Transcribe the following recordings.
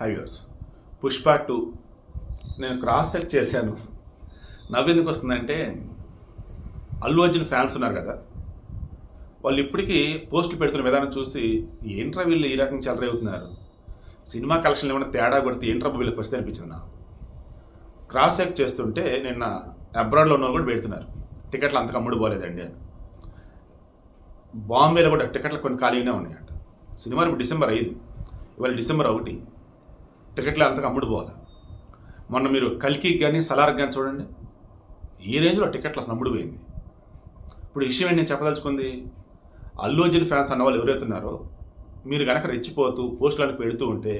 హైవేర్స్ Pushpa two నేను cross check చేశాను. నవ్వెందుకు వస్తుందంటే అల్లు అర్జున్ ఫ్యాన్స్ ఉన్నారు కదా. వాళ్ళు ఇప్పటికీ పోస్టులు పెడుతున్న విధానం చూసి ఏంట్రా వీళ్ళు ఈ రకంగా చెలరేవుతున్నారు సినిమా కలెక్షన్లు ఏమైనా తేడా కొడితే ఏంట్రా వీళ్ళకి పరిస్థితి అనిపించింది నాకు. క్రాస్ చెక్ చేస్తుంటే నిన్న అబ్రాడ్లో ఉన్న వాళ్ళు కూడా పెడుతున్నారు. టికెట్లు అంతకు అమ్ముడు పోలేదండి అని. బాంబేలో కూడా టికెట్లు కొన్ని ఖాళీగానే ఉన్నాయంట. సినిమా ఇప్పుడు డిసెంబర్ ఐదు. ఇవాళ డిసెంబర్ ఒకటి. టికెట్లు అంతకు అమ్ముడుపోవాలి మొన్న మీరు కల్కి కానీ సలార్కి కానీ చూడండి. ఈ రేంజ్లో టికెట్లు అసలు అమ్ముడుపోయింది ఇప్పుడు విషయం ఏంటి నేను చెప్పదలుచుకుంది? అల్లు అర్జున్ ఫ్యాన్స్ అన్న వాళ్ళు ఎవరైతే ఉన్నారో మీరు కనుక రెచ్చిపోతూ పోస్టులను పెడుతూ ఉంటే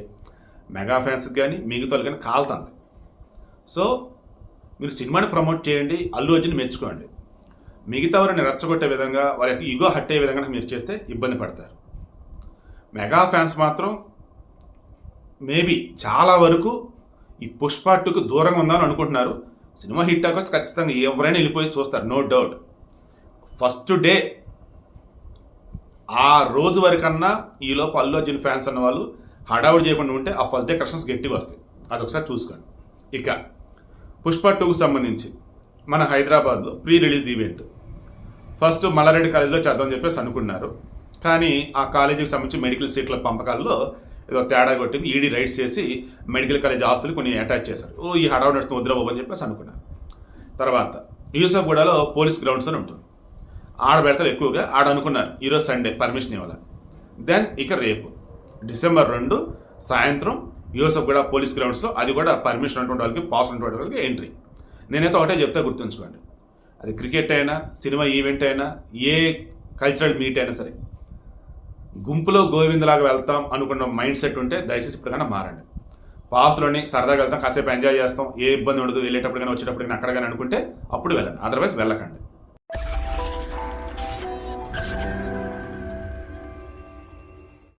మెగా ఫ్యాన్స్కి కానీ మిగతా వాళ్ళు కానీ కాలుతుంది. సో మీరు సినిమాని ప్రమోట్ చేయండి అల్లు అర్జున్ మెచ్చుకోండి. మిగతా వారిని రెచ్చగొట్టే విధంగా వారి యొక్క ఇగో హట్టే విధంగా మీరు చేస్తే ఇబ్బంది పడతారు. మెగా ఫ్యాన్స్ మాత్రం మేబీ చాలా వరకు ఈ పుష్ప టూకి దూరంగా ఉందని అనుకుంటున్నారు. సినిమా హిట్ అవ్వస్తే ఖచ్చితంగా ఎవరైనా వెళ్ళిపోయి చూస్తారు నో డౌట్ ఫస్ట్ డే ఆ రోజు వరకన్నా ఈలోపు అల్లు అర్జున్ ఫ్యాన్స్ అన్న వాళ్ళు హడావుడి చేయకుండా ఉంటే ఆ ఫస్ట్ డే కలెక్షన్స్ గట్టిగా వస్తాయి. అదొకసారి చూసుకోండి. ఇక పుష్ప టూకు సంబంధించి మన హైదరాబాద్లో pre release event first Mallareddy కాలేజీలో చేద్దామని చెప్పేసి అనుకున్నారు. కానీ ఆ కాలేజీకి సంబంధించి మెడికల్ సీట్ల పంపకాల్లో ఏదో తేడా కొట్టింది ఈడీ రైట్స్ చేసి మెడికల్ కాలేజ్ ఆస్తులు కొన్ని అటాచ్ చేశారు. ఓ ఈ హడావుడి నడుస్తుంది వద్దురాబాబు అని చెప్పేసి అనుకున్నాను తర్వాత యూసఫ్గూడలో పోలీస్ గ్రౌండ్స్ అని ఉంటుంది. ఆడబెడతారు ఎక్కువగా ఆడ అనుకున్నారు ఈరోజు సండే పర్మిషన్ ఇవ్వాలి. దెన్ ఇక రేపు డిసెంబర్ రెండు సాయంత్రం యూసఫ్గూడ పోలీస్ గ్రౌండ్స్లో అది కూడా పర్మిషన్ ఉన్నటువంటి వాళ్ళకి పాస్ ఉన్నటువంటి వాళ్ళకి ఎంట్రీ. నేనైతే ఒకటే చెప్తే గుర్తుంచుకోండి. అది క్రికెట్ అయినా సినిమా ఈవెంట్ అయినా ఏ కల్చరల్ మీట్ అయినా సరే గుంపులో గోవిందలాగా వెళ్తాం అనుకున్న మైండ్ సెట్ ఉంటే దయచేసి ఇప్పటికైనా మారండి. పాస్లోని సరదాగా వెళ్తాం కాసేపు ఎంజాయ్ చేస్తాం ఏ ఇబ్బంది ఉండదు వెళ్ళేటప్పుడు కానీ వచ్చేటప్పుడు కానీ అక్కడ కానీ అనుకుంటే అప్పుడు వెళ్ళండి. అదర్వైజ్ వెళ్ళకండి.